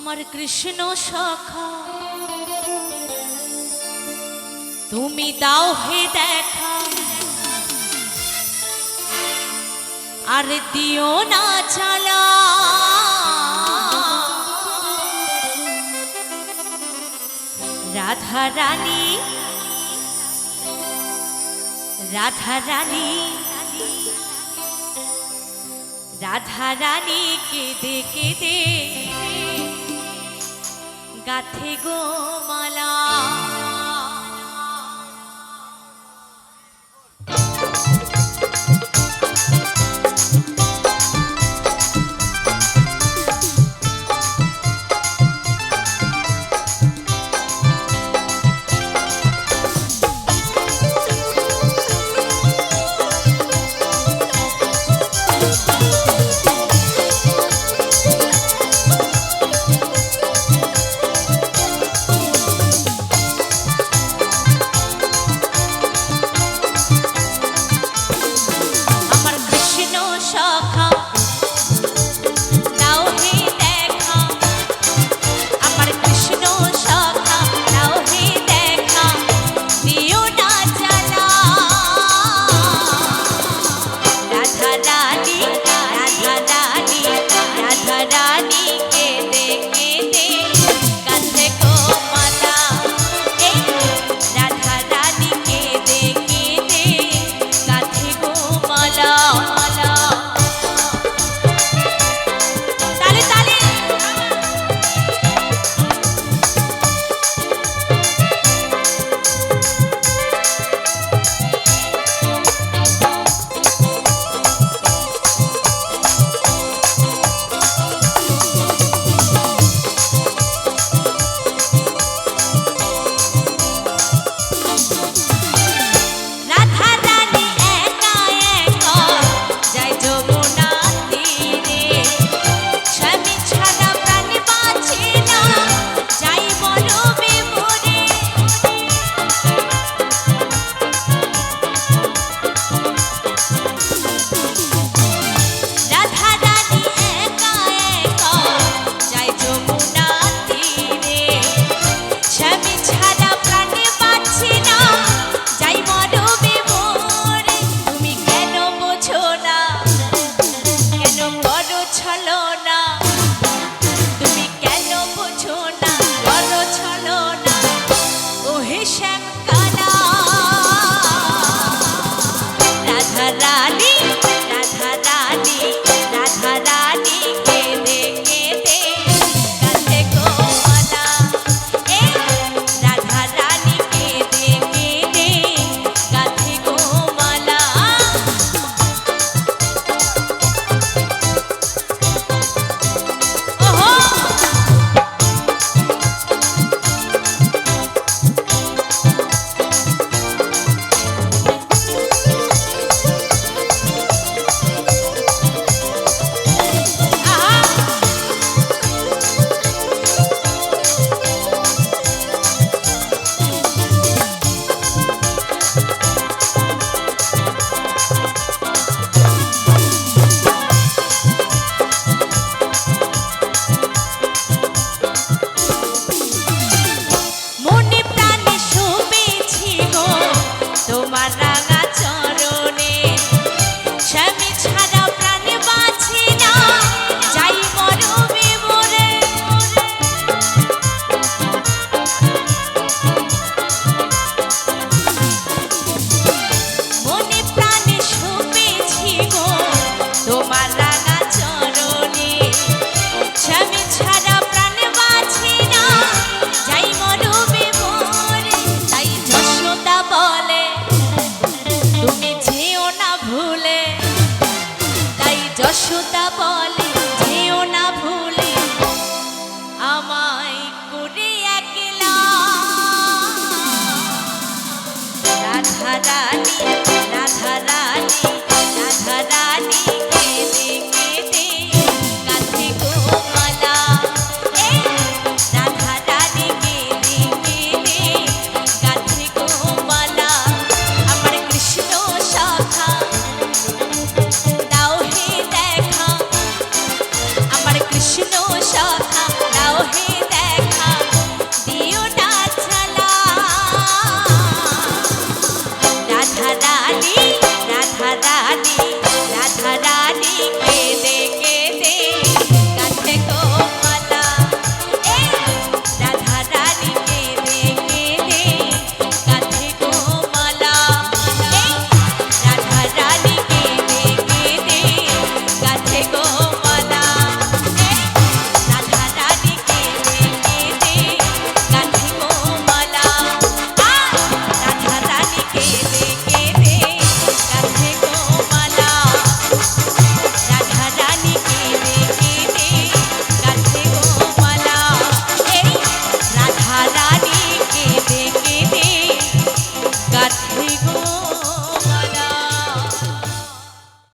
আমার কৃষ্ণ সখা তুমি দাও হে দেখা। আর দিও না চালা রাধা রানী রাধা রানী রাধা রানী কেঁদে কেঁদে কাথে গো মালা। la la রানী রাধা রানী রাধা রানী।